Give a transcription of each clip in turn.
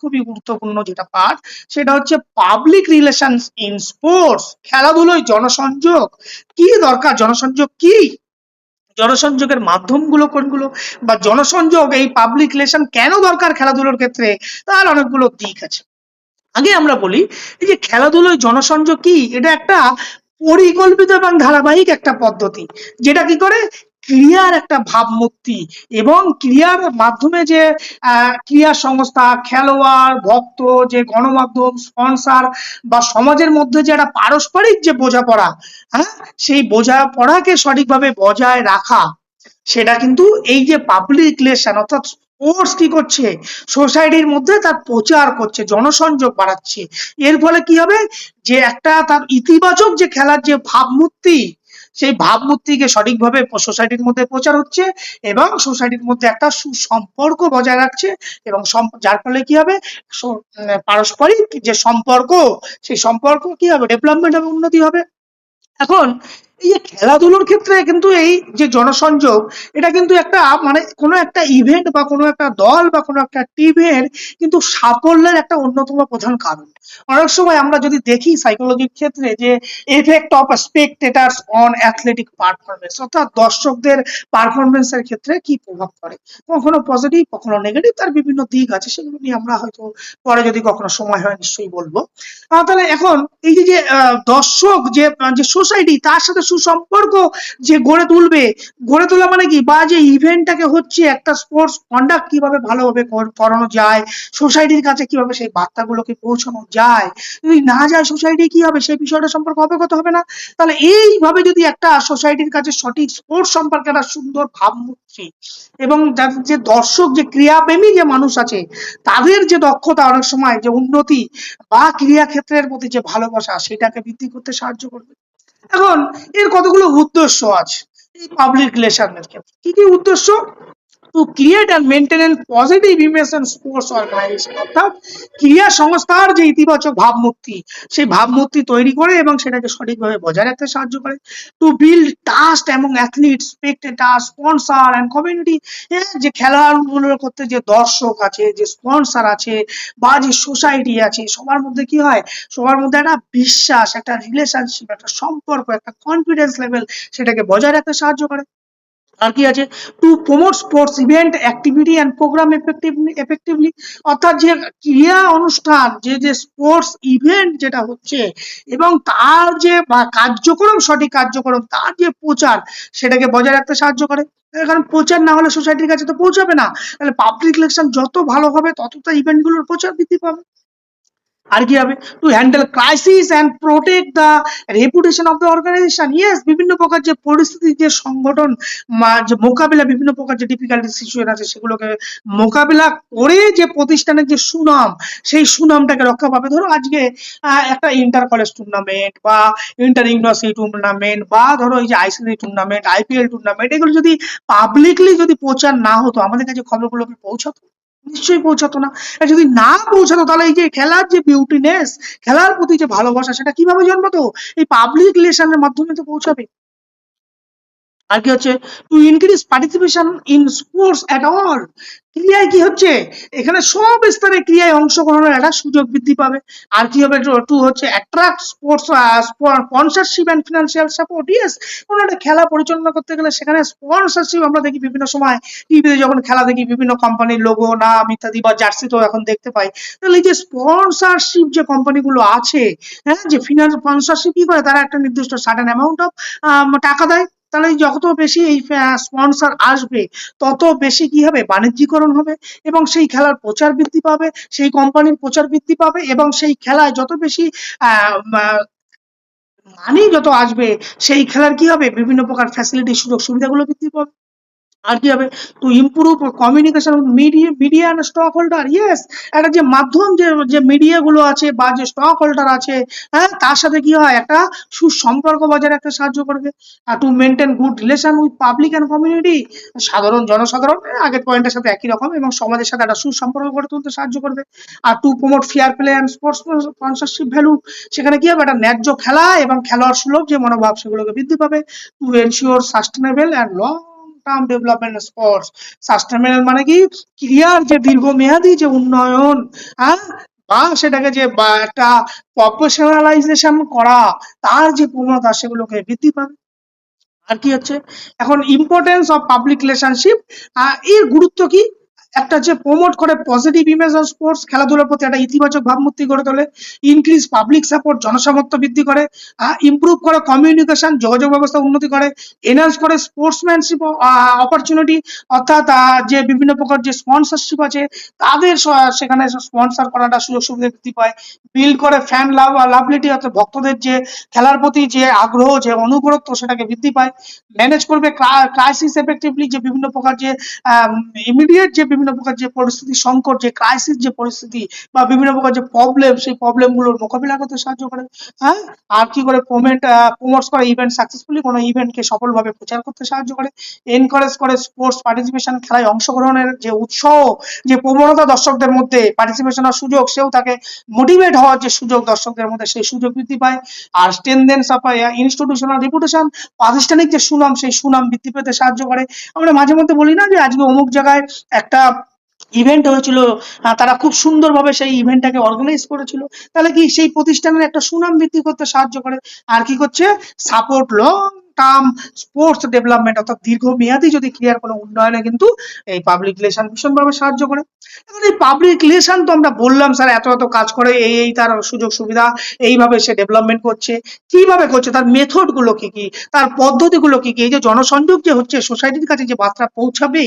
খুবই গুরুত্বপূর্ণ যেটা পার্ট সেটা হচ্ছে পাবলিক রিলেশনস ইন স্পোর্টস খেলাধুলোয় জনসংযোগ, কি দরকার? জনসংযোগ কি? জনসংযোগের মাধ্যমগুলো কোনগুলো? বা জনসংযোগ এই পাবলিক রিলেশন কেন দরকার খেলাধুলোর ক্ষেত্রে? তার অনেকগুলো দিক আছে। আগে আমরা বলি, এই যে খেলাধুলোয় জনসংযোগ কি? এটা একটা পরিকল্পিত এবং ধারাবাহিক একটা পদ্ধতি। যেটা কি করে? ক্রিয়ার একটা ভাবমূর্তি এবং ক্রিয়ার মাধ্যমে যে ক্রিয়া সংস্থা, খেলোয়াড়, ভক্ত, যে গণমাধ্যম স্পন্সার বা সমাজের মধ্যে যে একটা পারস্পরিক যে বোঝাপড়া হ্যাঁ? সেই বোঝাপড়াকে সঠিকভাবে বজায় রাখা, সেটা কিন্তু এই যে পাবলিক রিলেশন অর্থাৎ স্পোর্টস কি করছে? সোসাইটির মধ্যে তার প্রচার করছে, জনসংযোগ বাড়াচ্ছে। এর ফলে কি হবে? যে একটা তার ইতিবাচক যে খেলার যে ভাবমূর্তি সেই ভাবমূর্তিকে সঠিকভাবে সোসাইটির মধ্যে প্রচার হচ্ছে এবং সোসাইটির মধ্যে একটা সুসম্পর্ক বজায় রাখছে এবং যার ফলে কি হবে? পারস্পরিক যে সম্পর্ক, সেই সম্পর্ক কি হবে? ডেভেলপমেন্ট এবং উন্নতি হবে। এখন এই যে খেলাধুলোর ক্ষেত্রে কিন্তু এই যে জনসংযোগ, এটা কিন্তু একটা মানে কোনো একটা ইভেন্ট বা কোনো একটা দল বা কোনো একটা টিমের কিন্তু সাফল্যের একটা অন্যতম প্রধান কারণ। অনেক সময় আমরা যদি দেখি সাইকোলজির ক্ষেত্রে যে effect of spectators on athletic performance অর্থাৎ দর্শকদের পারফরমেন্সের ক্ষেত্রে কি প্রভাব পড়ে? কখনো পজিটিভ কখনো নেগেটিভ তার বিভিন্ন দিক আছে, সেগুলো নিয়ে আমরা হয়তো পরে যদি কখনো সময় হয় নিশ্চয়ই বলব। তাহলে এখন এই যে দর্শক যে সোসাইটি তার সাথে সুসম্পর্ক যে গড়ে তুলবে। গড়ে তোলা মানে কি? বা যে ইভেন্টটাকে হচ্ছে একটা স্পোর্টস কন্ডাক্ট কীভাবে ভালোভাবে করানো যায় সোসাইটির কাছে কীভাবে সেই বার্তাগুলোকে পৌঁছানো যায়। যদি না যায় সোসাইটি কি হবে? সেই বিষয়টা সম্পর্কে অবগত হবে না। তাহলে এইভাবে যদি একটা সোসাইটির কাছে সঠিক স্পোর্টস সম্পর্কে একটা সুন্দর ভাবমূর্তি এবং যে দর্শক, যে ক্রীড়াপ্রেমী যে মানুষ আছে, তাদের যে দক্ষতা অনেক সময় যে উন্নতি বা ক্রীড়া ক্ষেত্রের প্রতি যে ভালোবাসা, সেটাকে বৃদ্ধি করতে সাহায্য করবে। এখন এর কতগুলো উদ্দেশ্য আছে? এই পাবলিক রিলেশনের ক্ষেত্রে। কি কি উদ্দেশ্য? To create and maintain positive image and sports organisation অর্থাৎ ক্রিয়া সংস্থার যে ইতিবাচক ভাবমূর্তি, সেই ভাবমূর্তি তৈরি করে এবং সেটাকে সঠিকভাবে বজায় রাখতে সাহায্য করে। টু বিল্ড ট্রাস্ট এবং athlete spectator sponsor and community যে খেলাগুলোর করতে যে দর্শক আছে, যে স্পন্সর আছে বা যে সোসাইটি আছে, সবার মধ্যে কি হয়? সবার মধ্যে একটা বিশ্বাস, একটা রিলেশনশিপ একটা সম্পর্ক, একটা কনফিডেন্স লেভেল সেটাকে বজায় রাখতে সাহায্য করে। আর কি আছে? To promote sports event activity and programme effectively effectively অর্থাৎ যে ক্রিয়া অনুষ্ঠান, যে যে স্পোর্টস ইভেন্ট যেটা হচ্ছে এবং তার যে বা কার্যক্রম, সঠিক কার্যক্রম, তার যে প্রচার, সেটাকে বজায় রাখতে সাহায্য করে। কারণ প্রচার না হলে সোসাইটির কাছে তো পৌঁছাবে না। তাহলে পাবলিক রিলেশন যত ভালো হবে তত তো ইভেন্টগুলোর প্রচার বৃদ্ধি পাবে। আর কি হবে? To handle crisis and protect the reputation of the organisation yes বিভিন্ন প্রকার যে পরিস্থিতি, যে সংগঠন যে মোকাবিলা, বিভিন্ন প্রকার যে ডিফিকাল্টি সিচুয়েশন আছে, সেগুলোকে মোকাবিলা করে যে প্রতিষ্ঠানের যে সুনাম, সেই সুনামটাকে রক্ষা পাবে। ধরো আজকে একটা ইন্টার কলেজ টুর্নামেন্ট বা ইন্টার ইউনিভার্সিটি টুর্নামেন্ট বা ধরো এই যে আইসিসি টুর্নামেন্ট আইপিএল টুর্নামেন্ট এগুলো যদি পাবলিকলি যদি প্রচার না হতো, আমাদের কাছে খবরগুলো কি পৌঁছাতো? নিশ্চয়ই পৌঁছাতো না। আর যদি না পৌঁছাতো, তাহলে এই যে খেলার যে বিউটিনেস খেলার প্রতি যে ভালোবাসা, সেটা কীভাবে জন্মাতো? এই পাবলিক রিলেশনের মাধ্যমে তো পৌঁছাবে। আর কি হচ্ছে? To increase participation in sports at all ক্রিয়ায় কি হচ্ছে? এখানে সব স্তরে ক্রিয়ায় অংশগ্রহণের একটা সুযোগ বৃদ্ধি পাবে। আর কি হবে? টু হচ্ছে attract sports sponsorship and financial support yes কোনো একটা খেলা পরিচালনা করতে গেলে সেখানে স্পন্সরশিপ আমরা দেখি বিভিন্ন সময় টিভিতে যখন খেলা দেখি, বিভিন্ন কোম্পানির লোগো নাম ইত্যাদি বা জার্সি তো এখন দেখতে পাই। তাহলে এই যে স্পন্সরশিপ যে কোম্পানিগুলো আছে হ্যাঁ যে ফিনান্স স্পন্সরশিপ কি করে, তারা একটা নির্দিষ্ট সার্টেন অ্যামাউন্ট অফ টাকা দেয়। তাহলে যত বেশি এই স্পন্সর আসবে, তত বেশি কি হবে? বাণিজ্যিকরণ হবে এবং সেই খেলার প্রচার বৃদ্ধি পাবে, সেই কোম্পানির প্রচার বৃদ্ধি পাবে এবং সেই খেলায় যত বেশি মানি যত আসবে, সেই খেলার কি হবে? বিভিন্ন প্রকার ফ্যাসিলিটি সুযোগ সুবিধাগুলো বৃদ্ধি পাবে। আর কি হবে? To improve communication media media and stock holder yes একটা যে মাধ্যম যে যে মিডিয়া গুলো আছে বা যে স্টক হোল্ডার আছে হ্যাঁ তার সাথে কি হয়? একটা সুসম্পর্ক বজায় রাখতে সাহায্য করবে। আর to maintain good relation with public and community সাধারণ জনসাধারণ আগের পয়েন্টের সাথে একই রকম এবং সমাজের সাথে একটা সুসম্পর্ক গড়ে তুলতে সাহায্য করবে। আর to promote fair play and sports sponsorship value সেখানে কি হবে? একটা ন্যায্য খেলা এবং খেলোয়াড় সুলভ যে মনোভাব সেগুলোকে বৃদ্ধি পাবে। To ensure sustainable and long term development sports. Sustainable মানে কি? ক্রিয়ার যে দীর্ঘমেয়াদী যে উন্নয়ন হ্যাঁ? বা সেটাকে যে একটা প্রফেশনালাইজেশন করা, তার যে প্রবণতা সেগুলোকে বৃদ্ধি পাবে। আর কি হচ্ছে? এখন ইম্পর্টেন্স অফ পাবলিক রিলেশনশিপ এর গুরুত্ব কি? একটা যে প্রমোট করে পজিটিভ ইমেজ অফ স্পোর্টস খেলাধুলার প্রতি একটা ইতিবাচক ভাবমূর্তি গড়ে তোলে ইনক্রিজ পাবলিক সাপোর্ট জনসামর্থ্য বৃদ্ধি করে ইমপ্রুভ করে কমিউনিকেশন যোগাযোগ ব্যবস্থা উন্নতি করে এনহান্স করে স্পোর্টসম্যানশিপ অপরচুনিটি অর্থাৎ যে বিভিন্ন প্রকার যে স্পন্সরশিপ আছে, তাদের সেখানে স্পন্সর করাটা সুযোগ সুবিধা বৃদ্ধি পায় বিল্ড করে ফ্যান লাভ লাভলিটি অর্থাৎ ভক্তদের যে খেলার প্রতি যে আগ্রহ, যে অনুগ্রত্ব সেটাকে বৃদ্ধি পায় ম্যানেজ করবে ক্রাইসিস এফেক্টিভলি যে বিভিন্ন প্রকার যে ইমিডিয়েট যে বিভিন্ন প্রকার যে পরিস্থিতি, সংকট, যে ক্রাইসিস যে পরিস্থিতি বা বিভিন্ন প্রকার যে প্রবলেম সেই প্রবলেমগুলোর মোকাবিলা করতে সাহায্য করে। হ্যাঁ? আর কি করে প্রমেন্ট প্রমোটস করে ইভেন্ট সাকসেসফুলি কোনো ইভেন্টকে সফলভাবে প্রচার করতে সাহায্য করে। এনকারেজ করে স্পোর্টস পার্টিসিপেশন খেলায় অংশগ্রহণের যে উৎসাহ, যে প্রবণতা দর্শকদের মধ্যে পার্টিসিপেশনের সুযোগ, সেও তাকে মোটিভেট হওয়ার যে সুযোগ দর্শকদের মধ্যে, সেই সুযোগ বৃদ্ধি পায়। আর স্ট্রেনদেন্স অফ ইনস্টিটিউশনাল রেপুটেশন প্রাতিষ্ঠানিক যে সুনাম, সেই সুনাম বৃদ্ধি পেতে সাহায্য করে। আমরা মাঝে মধ্যে বলি না যে আজকে অমুক জায়গায় একটা ইভেন্ট হয়েছিল তারা খুব সুন্দরভাবে সেই ইভেন্টটাকে অর্গানাইজ করেছিল। তাহলে কি সেই প্রতিষ্ঠানের একটা সুনাম বৃদ্ধি করতে সাহায্য করে? আর কি করছে? Support long term sports development অর্থাৎ দীর্ঘমেয়াদী যদি ক্রিয়ার কোনো উন্নয়নে কিন্তু এই পাবলিক রিলেশন ভীষণভাবে সাহায্য করে। এখন এই পাবলিক রিলেশন তো আমরা বললাম, স্যার, এত এত কাজ করে, এই এই তার সুযোগ সুবিধা, এইভাবে সে ডেভেলপমেন্ট করছে, কীভাবে করছে, তার মেথডগুলো কি কি, তার পদ্ধতিগুলো কি কি? এই যে জনসংযোগ যে হচ্ছে সোসাইটির কাছে যে বার্তা পৌঁছাবে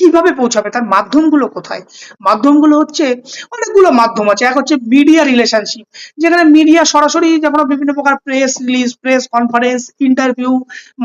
কীভাবে পৌঁছাবে? তার মাধ্যমগুলো কোথায়? মাধ্যমগুলো হচ্ছে অনেকগুলো মাধ্যম আছে। এক হচ্ছে মিডিয়া রিলেশনশিপ যেখানে মিডিয়া সরাসরি যেমন বিভিন্ন প্রকার press release press conference interview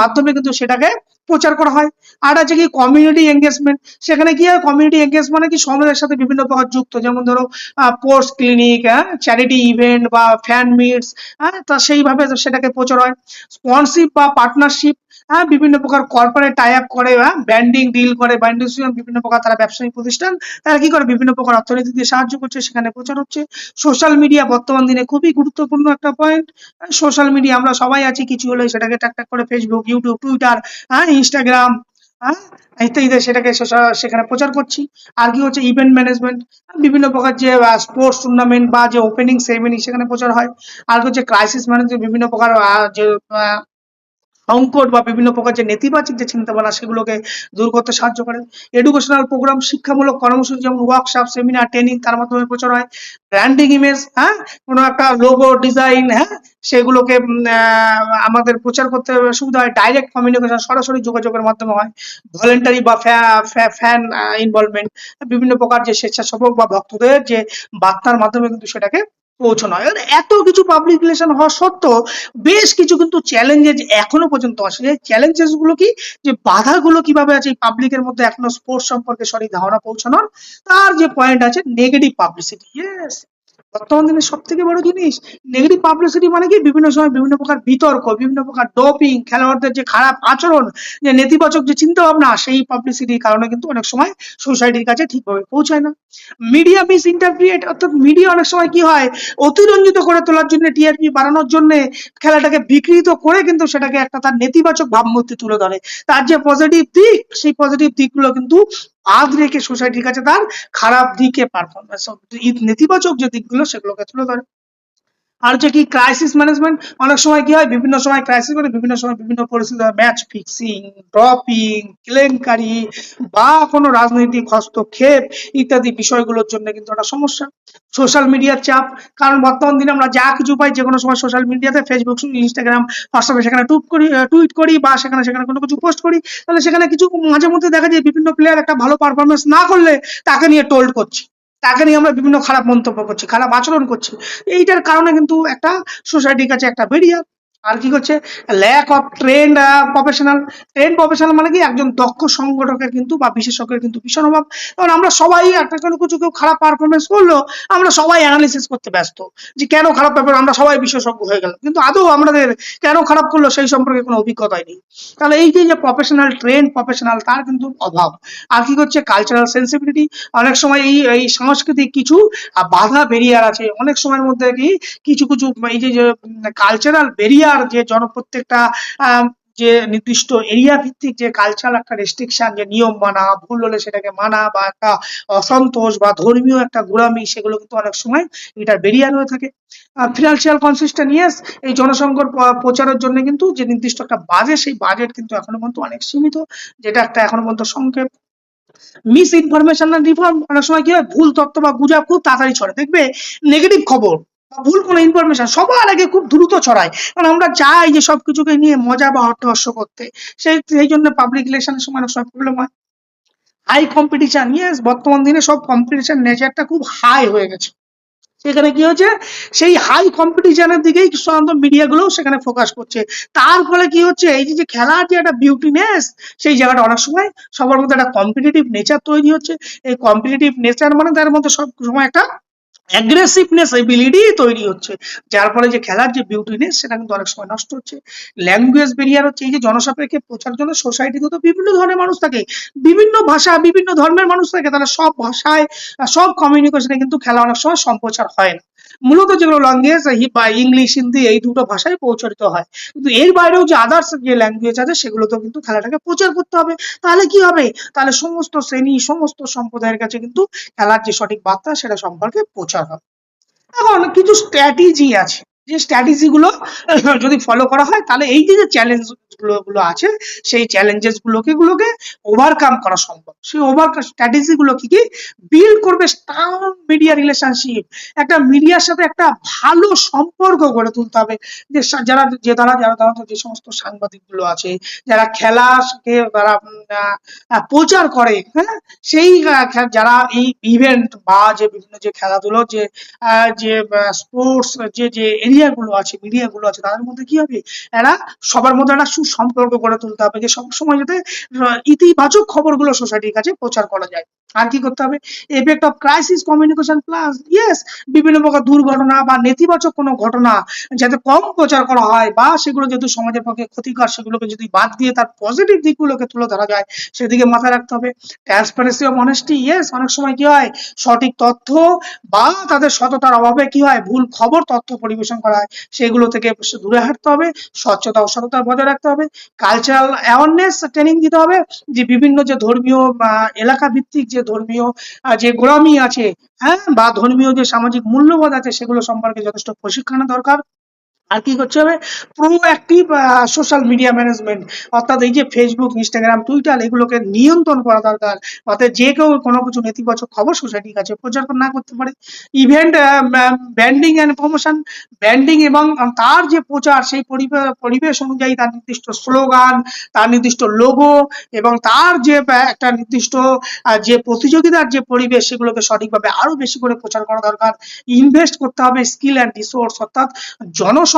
মাধ্যমে কিন্তু সেটাকে প্রচার করা হয়। আর আছে কি কমিউনিটি এঙ্গেজমেন্ট সেখানে কি হয়? কমিউনিটি এঙ্গেজ মানে কি সমাজের সাথে বিভিন্ন প্রকার যুক্ত, যেমন ধরো পোস্ট ক্লিনিক হ্যাঁ চ্যারিটি ইভেন্ট বা ফ্যান মিটস হ্যাঁ তা সেইভাবে সেটাকে প্রচার হয়। স্পন্সিপ বা পার্টনারশিপ হ্যাঁ বিভিন্ন প্রকার কর্পোরেট টাই আপ করে বা ব্যান্ডিং ডিল করে ব্র্যান্ডিং বিভিন্ন প্রকার তারা ব্যবসায়িক প্রতিষ্ঠান, তারা কি করে? বিভিন্ন প্রকার অর্থনীতি দিয়ে সাহায্য করছে, সেখানে প্রচার হচ্ছে। সোশ্যাল মিডিয়া বর্তমান দিনে খুবই গুরুত্বপূর্ণ একটা পয়েন্ট সোশ্যাল মিডিয়া আমরা সবাই আছি, কিছু হলে সেটাকে টাক টাক করে ফেসবুক ইউটিউব টুইটার হ্যাঁ ইনস্টাগ্রাম হ্যাঁ ইত্যাদিতে সেটাকে সেখানে প্রচার করছি। আর কি হচ্ছে? ইভেন্ট ম্যানেজমেন্ট বিভিন্ন প্রকার যে স্পোর্টস টুর্নামেন্ট বা যে ওপেনিং সেরেমনি সেখানে প্রচার হয়। আর হচ্ছে? ক্রাইসিস ম্যানেজমেন্ট বিভিন্ন প্রকার যে সংকট বা বিভিন্ন প্রকার যে নেতিবাচক যে চিন্তাভাবনা সেগুলোকে দূর করতে সাহায্য করে। এডুকেশনাল প্রোগ্রাম শিক্ষামূলক কর্মসূচি যেমন ওয়ার্কশপ সেমিনার ট্রেনিং তার মাধ্যমে প্রচার হয়। ব্র্যান্ডিং ইমেজ হ্যাঁ? কোনো একটা লোগো ডিজাইন হ্যাঁ? সেগুলোকে আমাদের প্রচার করতে সুবিধা হয়। ডাইরেক্ট কমিউনিকেশন সরাসরি যোগাযোগের মাধ্যমে হয়। ভলেন্টারি বা ফ্যান ইনভলভমেন্ট বিভিন্ন প্রকার যে স্বেচ্ছাসেবক বা ভক্তদের যে বার্তার মাধ্যমে কিন্তু সেটাকে পৌঁছানো হয় এত কিছু পাবলিক রিলেশন হওয়া সত্ত্বেও বেশ কিছু কিন্তু চ্যালেঞ্জেস এখনও পর্যন্ত আসে। এই চ্যালেঞ্জেসগুলো কি? যে বাধাগুলো কীভাবে আছে পাবলিকের মধ্যে এখনও স্পোর্টস সম্পর্কে সঠিক ধারণা পৌঁছানোর? তার যে পয়েন্ট আছে নেগেটিভ পাবলিসিটি ইয়েস বর্তমান দিনে সব থেকে বড় জিনিস নেগেটিভ পাবলিসিটি মানে কি? বিভিন্ন সময় বিভিন্ন প্রকার বিতর্ক, বিভিন্ন প্রকার ডোপিং খেলোয়াড়দের যে খারাপ আচরণ, যে নেতিবাচক যে চিন্তা ভাবনা সেই পাবলিসিটির কারণে কিন্তু অনেক সময় সোসাইটির কাছে ঠিকভাবে পৌঁছায় না। মিডিয়া মিস ইন্টারপ্রিয়েট অর্থাৎ মিডিয়া অনেক সময় কি হয়? অতিরঞ্জিত করে তোলার জন্য টিআরপি বাড়ানোর জন্য খেলাটাকে বিকৃত করে কিন্তু সেটাকে একটা তার নেতিবাচক ভাবমূর্তি তুলে ধরে। তার যে পজিটিভ দিক, সেই পজিটিভ দিকগুলো কিন্তু বাদ রেখে সোসাইটির কাছে তার খারাপ দিকে পারফরমেন্স নেতিবাচক যে দিকগুলো সেগুলোকে তুলে ধরে। আর হচ্ছে কি ক্রাইসিস ম্যানেজমেন্ট অনেক সময় কি হয়, বিভিন্ন সময় ক্রাইসিস মানে বিভিন্ন সময় বিভিন্ন পরিস্থিতি ম্যাচ ফিক্সিং ড্রপিং কেলেঙ্কারি বা কোনো রাজনৈতিক হস্তক্ষেপ ইত্যাদি বিষয়গুলোর জন্য কিন্তু একটা সমস্যা। সোশ্যাল মিডিয়ার চাপ, কারণ বর্তমান দিনে আমরা যা কিছু পাই যে কোনো সময় সোশ্যাল মিডিয়াতে ফেসবুক ইনস্টাগ্রাম হোয়াটসঅ্যাপে সেখানে টুপ করি টুইট করি বা সেখানে সেখানে কোনো কিছু পোস্ট করি, তাহলে সেখানে কিছু মাঝে মধ্যে দেখা যায়, বিভিন্ন প্লেয়ার একটা ভালো পারফরমেন্স না করলে তাকে নিয়ে টোল্ড করছি। তাকে নিয়ে আমরা বিভিন্ন খারাপ মন্তব্য করছি, খারাপ আচরণ করছি। এইটার কারণে কিন্তু একটা সোসাইটির কাছে একটা বেরিয়ার আর কি করছে? Lack of trained professional trained professional মানে কি? একজন দক্ষ সংগঠকের কিন্তু বা বিশেষজ্ঞের কিন্তু ভীষণ অভাব। কারণ আমরা সবাই একটা কোনো কিছু কেউ খারাপ পারফরমেন্স করল, আমরা সবাই অ্যানালিসিস করতে ব্যস্ত যে কেন খারাপ ব্যাপার? আমরা সবাই বিশেষজ্ঞ হয়ে গেলাম। কিন্তু আদৌ আমাদের কেন খারাপ করল সেই সম্পর্কে কোনো অভিজ্ঞতাই নেই তাহলে এই যে প্রফেশনাল ট্রেন প্রফেশনাল তার কিন্তু অভাব। আর কি করছে? কালচারাল সেন্সিবিলিটি অনেক সময় এই এই সাংস্কৃতিক কিছু বাধা বেরিয়ার আছে। অনেক সময়ের মধ্যে কি? কিছু কিছু, এই যে কালচারাল বেরিয়ার যে জনপ্রত্যেকটা যে নির্দিষ্ট এরিয়া ভিত্তিক যে কালচারাল একটা রেস্ট্রিকশন যে নিয়ম মানা, ভুল হলে সেটাকে মানা বা একটা অসন্তোষ বা ধর্মীয় একটা গোড়ামি, সেগুলো কিন্তু অনেক সময় এটার বেরিয়ার হয়ে থাকে। ফিনান্সিয়াল কনসিস্টেন্ট ইয়েস এই জনসংখ্যার প্রচারের জন্য কিন্তু যে নির্দিষ্ট একটা বাজেট সেই বাজেট কিন্তু এখনও পর্যন্ত অনেক সীমিত, যেটা একটা এখনও পর্যন্ত সংক্ষেপ। মিস ইনফরমেশন রিফর্ম অনেক সময় কি হয়, ভুল তথ্য বা গুজব খুব তাড়াতাড়ি ছড়ে দেখবে নেগেটিভ খবর বা ভুল কোনো ইনফরমেশন সবার আগে খুব দ্রুত ছড়ায়। কারণ আমরা চাই যে সবকিছুকে নিয়ে মজা বা অট্টহাস্য করতে। সেই সেই জন্য পাবলিক রিলেশনের সময় সময় প্রবলেম হয়। হাই কম্পিটিশন ইয়েস বর্তমান দিনে সব কম্পিটিশন নেচারটা খুব হাই হয়ে গেছে। সেখানে কি হচ্ছে সেই হাই কম্পিটিশনের দিকেই সাধারণত মিডিয়াগুলো সেখানে ফোকাস করছে। তার ফলে কি হচ্ছে? এই যে খেলার যে একটা বিউটিনেস সেই জায়গাটা অনেক সময় সবার মধ্যে একটা কম্পিটিটিভ নেচার তৈরি হচ্ছে। এই কম্পিটিটিভ নেচার মানে তার মধ্যে সব সময় একটা অ্যাগ্রেসিভনেস এবিলিটি তৈরি হচ্ছে। যার ফলে যে খেলার যে বিউটিনেস সেটা কিন্তু অনেক সময় নষ্ট হচ্ছে। ল্যাঙ্গুয়েজ বেরিয়ার হচ্ছে, এই যে জনসাপেক্ষে প্রচার জন্য সোসাইটিতে তো বিভিন্ন ধরনের মানুষ থাকে, বিভিন্ন ভাষা, বিভিন্ন ধর্মের মানুষ থাকে, তারা সব ভাষায়, সব কমিউনিকেশনে কিন্তু খেলা অনেক সময় সম্প্রচার হয় না। মূলত যেগুলো ল্যাঙ্গুয়েজ বা ইংলিশ হিন্দি এই দুটো ভাষায় প্রচারিত হয়। কিন্তু এর বাইরেও যে আদার্স যে ল্যাঙ্গুয়েজ আছে, সেগুলোতেও কিন্তু খেলাটাকে প্রচার করতে হবে। তাহলে কি হবে? তাহলে সমস্ত শ্রেণি, সমস্ত সম্প্রদায়ের কাছে কিন্তু খেলার যে সঠিক বার্তা, সেটা সম্পর্কে প্রচার হবে। এখন কিছু স্ট্র্যাটেজি আছে। যে স্ট্র্যাটেজি গুলো, যদি ফলো করা হয়, তাহলে এই যে যে চ্যালেঞ্জগুলো গুলো আছে, সেই চ্যালেঞ্জেস গুলোকে ওভারকাম করা সম্ভব। সেই ওভার স্ট্র্যাটেজি গুলো কি কি? বিল্ড করবে স্ট্রং মিডিয়া রিলেশনশিপ একটা মিডিয়ার সাথে একটা ভালো সম্পর্ক গড়ে তুলতে হবে। যে যারা, যে তারা, যারা সাধারণত যে সমস্ত সাংবাদিকগুলো আছে, যারা খেলাকে তারা প্রচার করে হ্যাঁ? সেই যারা এই ইভেন্ট বা যে বিভিন্ন যে খেলাধুলো, যে যে স্পোর্টস যে যে এরিয়া গুলো আছে মিডিয়া গুলো আছে, তাদের মধ্যে কি হবে? এরা সবার মধ্যে একটা সুসম্পর্ক গড়ে তুলতে হবে, যে সবসময় যাতে ইতিবাচক খবরগুলো সোসাইটির কাছে প্রচার করা যায়। আর কি করতে হবে? Effect of crisis communication plus yes বিভিন্ন প্রকার দুর্ঘটনা বা নেতিবাচক কোনো ঘটনা যাতে কম প্রচার করা হয় বা সেগুলো যেহেতু সমাজের পক্ষে ক্ষতিকর, সেগুলোকে যদি বাদ দিয়ে তার পজিটিভ দিকগুলোকে তুলে ধরা যায়, সেদিকে মাথায় রাখতে হবে। ট্রান্সপারেন্সি অফ অনেস্টি ইয়েস অনেক সময় কি হয়? সঠিক তথ্য বা তাদের সততার অভাবে কি হয়? ভুল খবর তথ্য পরিবেশন করা হয়। সেগুলো থেকে দূরে হাঁটতে হবে, স্বচ্ছতা ও সততা বজায় রাখতে হবে কালচারাল অ্যাওয়ারনেস ট্রেনিং দিতে হবে, যে বিভিন্ন যে ধর্মীয় এলাকা ভিত্তিক যে ধর্মীয় যে গোড়ামি আছে হ্যাঁ বা ধর্মীয় যে সামাজিক মূল্যবোধ আছে, সেগুলো সম্পর্কে যথেষ্ট প্রশিক্ষণের দরকার। আর কি করতে হবে? প্রোঅ্যাক্টিভ সোশ্যাল মিডিয়া ম্যানেজমেন্ট অর্থাৎ এই যে ফেসবুক ইনস্টাগ্রাম টুইটার এগুলোকে নিয়ন্ত্রণ করা দরকার। অর্থাৎ যে কেউ কোনো কিছু নেতিবাচক খবর সোসাইটির কাছে প্রচার না করতে পারে। Event branding and promotion branding এবং তার যে প্রচার, সেই পরিবে- পরিবেশ অনুযায়ী তার নির্দিষ্ট স্লোগান, তার নির্দিষ্ট লোগো এবং তার যে একটা নির্দিষ্ট যে প্রতিযোগিতার যে পরিবেশ, সেগুলোকে সঠিকভাবে আরও বেশি করে প্রচার করা দরকার। ইনভেস্ট করতে হবে স্কিল অ্যান্ড রিসোর্স অর্থাৎ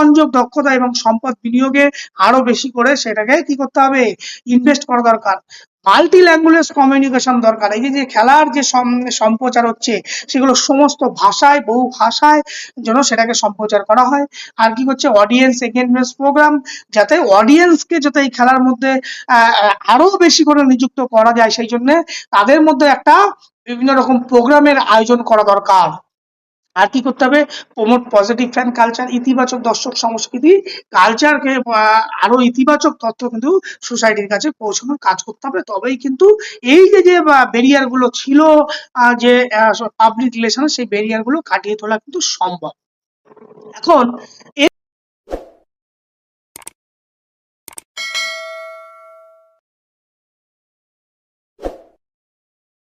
জনসংযোগ দক্ষতা এবং সম্পদ বিনিয়োগে আরও বেশি করে সেটাকে কি করতে হবে? ইনভেস্ট করা দরকার। মাল্টি ল্যাঙ্গুয়েজ কমিউনিকেশন দরকার। এই যে খেলার যে সম- সম্প্রচার হচ্ছে, সেগুলো সমস্ত ভাষায়, বহু ভাষায় যেন সেটাকে সম্প্রচার করা হয়। আর কি হচ্ছে? অডিয়েন্স এগেনমেন্ট প্রোগ্রাম যাতে অডিয়েন্সকে যাতে এই খেলার মধ্যে আরও বেশি করে নিযুক্ত করা যায়, সেই জন্য তাদের মধ্যে একটা বিভিন্ন রকম প্রোগ্রামের আয়োজন করা দরকার। আর কি করতে হবে? প্রমোট পজিটিভ ফ্যান কালচার ইতিবাচক দর্শক সংস্কৃতি কালচারকে আরও ইতিবাচক তথ্য কিন্তু সোসাইটির কাছে পৌঁছানোর কাজ করতে হবে। তবেই কিন্তু এই যে যে ব্যারিয়ারগুলো ছিল যে পাবলিক রিলেশন সেই ব্যারিয়ারগুলো কাটিয়ে তোলা কিন্তু সম্ভব। এখন